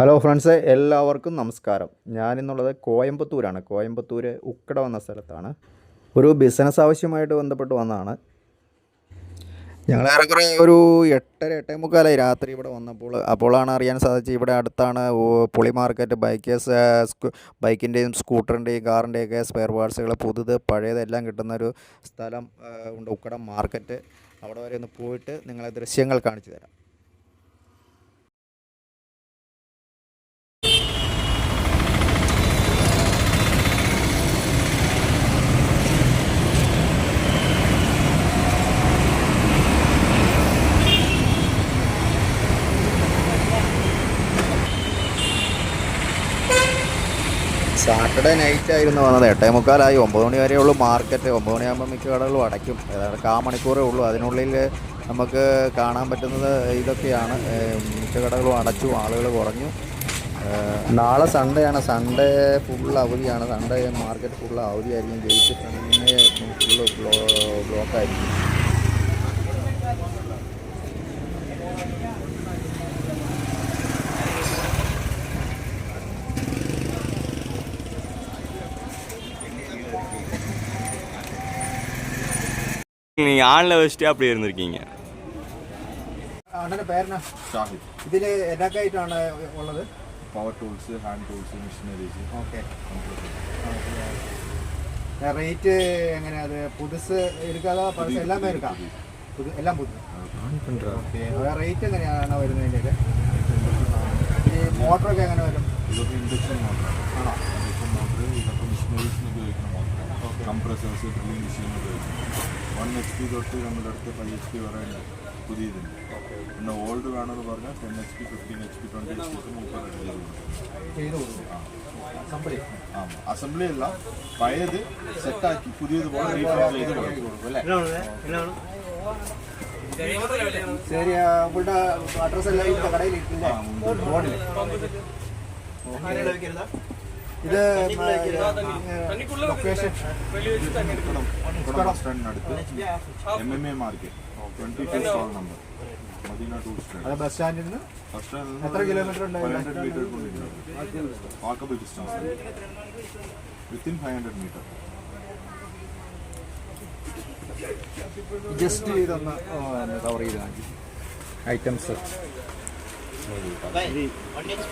Hello friends എല്ലാവർക്കും നമസ്കാരം. ഞാനിന്നുള്ളത് കോയമ്പത്തൂരാണ്. കോയമ്പത്തൂർ ഉക്കട വന്ന സ്ഥലത്താണ്. ഒരു ബിസിനസ് ആവശ്യമായിട്ട് ബന്ധപ്പെട്ട് വന്നതാണ്. ഞങ്ങൾ ഏറെക്കുറെ ഒരു എട്ടര എട്ടേ മുക്കാലായി രാത്രി ഇവിടെ വന്നപ്പോൾ അപ്പോഴാണ് അറിയാൻ സാധിച്ചത് ഇവിടെ അടുത്താണ് പൊളി മാർക്കറ്റ് ബൈക്കേഴ്സ് ബൈക്കിന്റെയും സ്കൂട്ടറിന്റെയും കാറിന്റെയൊക്കെ സ്പെയർ പാർട്സുകൾ പുതുത് പഴയതെല്ലാം കിട്ടുന്ന ഒരു സ്ഥലം ഉണ്ട് ഉക്കട മാർക്കറ്റ്. അവിടെ വരെ ഒന്ന് പോയിട്ട് നിങ്ങളെ ദൃശ്യങ്ങൾ കാണിച്ചു തരാം. സാറ്റർഡേ നൈറ്റ് ആയിരുന്നു വന്നത്. എട്ടേ മുക്കാലായി. ഒമ്പത് മണി വരെ ഉള്ളൂ മാർക്കറ്റ്. ഒമ്പത് മണിയാകുമ്പോൾ മിക്ക കടകളും അടയ്ക്കും. ഏതാണ്ട് കാ മണിക്കൂറേ ഉള്ളൂ. അതിനുള്ളിൽ നമുക്ക് കാണാൻ പറ്റുന്നത് ഇതൊക്കെയാണ്. മിക്ക കടകളും അടച്ചു. ആളുകൾ കുറഞ്ഞു. നാളെ സൺഡേ ആണ്. സൺഡേ ഫുൾ അവധിയാണ്. സൺഡേ മാർക്കറ്റ് ഫുൾ അവധിയായിരിക്കും. ജയിച്ചിട്ടുണ്ടെങ്കിൽ ഫുൾ ബ്ലോക്കായിരിക്കും நீங்கள் ஆனில் வச்சுட்டு அப்படி இருந்திருக்கீங்க അണ്ണൻ്റെ പേരനാ ഷാഹിദ് ഇതിൽ എന്നൊക്കെയായിട്ടാണ് ഉള്ളത് power tools hand tools machineries okay rate എങ്ങനെയാ അത് പുതുസ് എടുക്കാതെ പഴസ് എല്ലാമേ എടുക്കാം പുതു എല്ലാം പുതു ഓക്കെ റേറ്റ് എങ്ങനെയാണ് വരുന്നതിൻ്റെ ഈ മോട്ടറൊക്കെ എങ്ങനെ വരും ഇതൊക്കെ ഇൻഡക്ഷൻ മോട്ടറാണ് ആണോ ഇൻഡക്ഷൻ മോട്ടർ ഇതൊക്കെ മെഷീനറീസിന് ഉപയോഗിക്കുന്ന മോട്ടറാണ് കംപ്രസേഴ്സ് ഡ്രില്ലിംഗ് മെഷീൻ ഉപയോഗിക്കും വൺ എച്ച് പി തൊട്ട് നമ്മളെടുത്ത് അടുത്ത് ഫൈവ് എച്ച് പി വരെ ഉണ്ട്. പുതിയതുണ്ട് പിന്നെ ഓൾഡ് വേണമെന്ന് പറഞ്ഞാൽ ten H P fifteen H P twenty H P മുപ്പത് ചെയ്ത് കൊടുക്കും. അസംബ്ലി ആ അസംബ്ലി അല്ല പഴയത് സെറ്റാക്കി പുതിയതുപോലെ റീഫോം ചെയ്ത് കൊടുക്കും അല്ലേ? ശരി അവളുടെ അഡ്രസ്സ് എല്ലാം ഇവിടെ കടയിൽ ഇട്ടില്ലേ ബോർഡിൽ ഇത് location M M A market twenty two stall number Madina stand bus സ്റ്റാൻഡിൽ നിന്ന് ബസ് സ്റ്റാൻഡിൽ എത്ര കിലോമീറ്റർ ഉണ്ട് five hundred metre walkable distance within five hundred metre just ഇതൊന്ന് കവർ ചെയ്ത് കാണിച്ചു ഐറ്റംസ്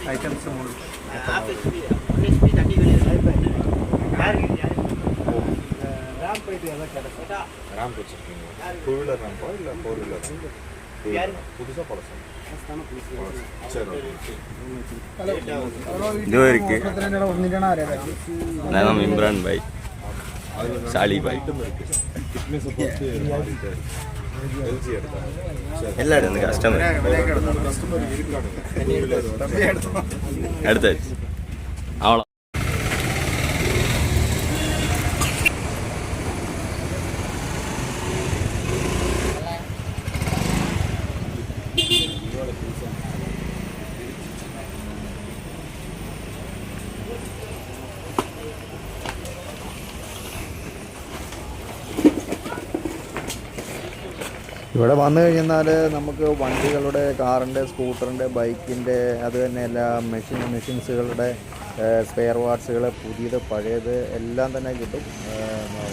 ఐటమ్స్ మూడు ரேம்ப் ரேம்ப் வச்சுருக்கீங்க டூ வீலர் ரேம்பா இல்லை ஃபோர் வீலர் புதுசாக பழசம் இதோ இம்ரான் பாய் சாலி பாய் എല്ലായിടും കസ്റ്റമർ അടുത്ത അവള ഇവിടെ വന്നു കഴിഞ്ഞാൽ നമുക്ക് വണ്ടികളുടെ കാറിന്റെ സ്കൂട്ടറിന്റെ ബൈക്കിന്റെ അത് തന്നെ എല്ലാ മെഷീൻ മെഷീൻസുകളുടെ സ്പെയർ പാർട്സുകൾ പുതിയത് പഴയത് എല്ലാം തന്നെ കിട്ടും.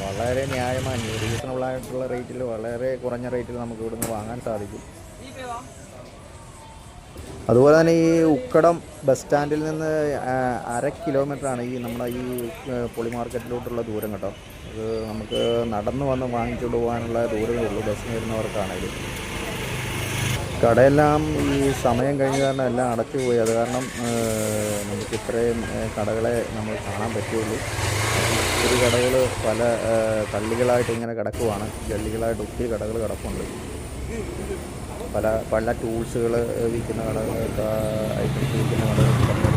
വളരെ ന്യായമായ റീസണബിൾ ആയിട്ടുള്ള റേറ്റിൽ വളരെ കുറഞ്ഞ റേറ്റിൽ നമുക്ക് ഇവിടുന്ന് വാങ്ങാൻ സാധിക്കും. അതുപോലെ തന്നെ ഈ ഉക്കടം ബസ് സ്റ്റാൻഡിൽ നിന്ന് അര കിലോമീറ്ററാണ് ഈ നമ്മുടെ ഈ പൊളി മാർക്കറ്റിലോട്ടുള്ള ദൂരം കേട്ടോ. അത് നമുക്ക് നടന്നു വന്ന് വാങ്ങിച്ചുകൊണ്ട് പോകാനുള്ള ദൂരമേ ഉള്ളൂ. ബസ്സിന് വരുന്നവർക്കാണെങ്കിലും കടയെല്ലാം ഈ സമയം കഴിഞ്ഞ കാരണം എല്ലാം അടച്ചു പോയി അത് കാരണം നമുക്ക് ഇത്രയും കടകളെ നമ്മൾ കാണാൻ പറ്റുള്ളൂ. ഒത്തിരി കടകൾ പല തള്ളികളായിട്ട് ഇങ്ങനെ കിടക്കുവാണ്. ജള്ളികളായിട്ട് ഒത്തിരി കടകൾ കിടപ്പുണ്ട്. പല പല ടൂൾസുകൾ വിൽക്കുന്ന കടകൾ ഐറ്റംസ് വിൽക്കുന്ന കടകൾ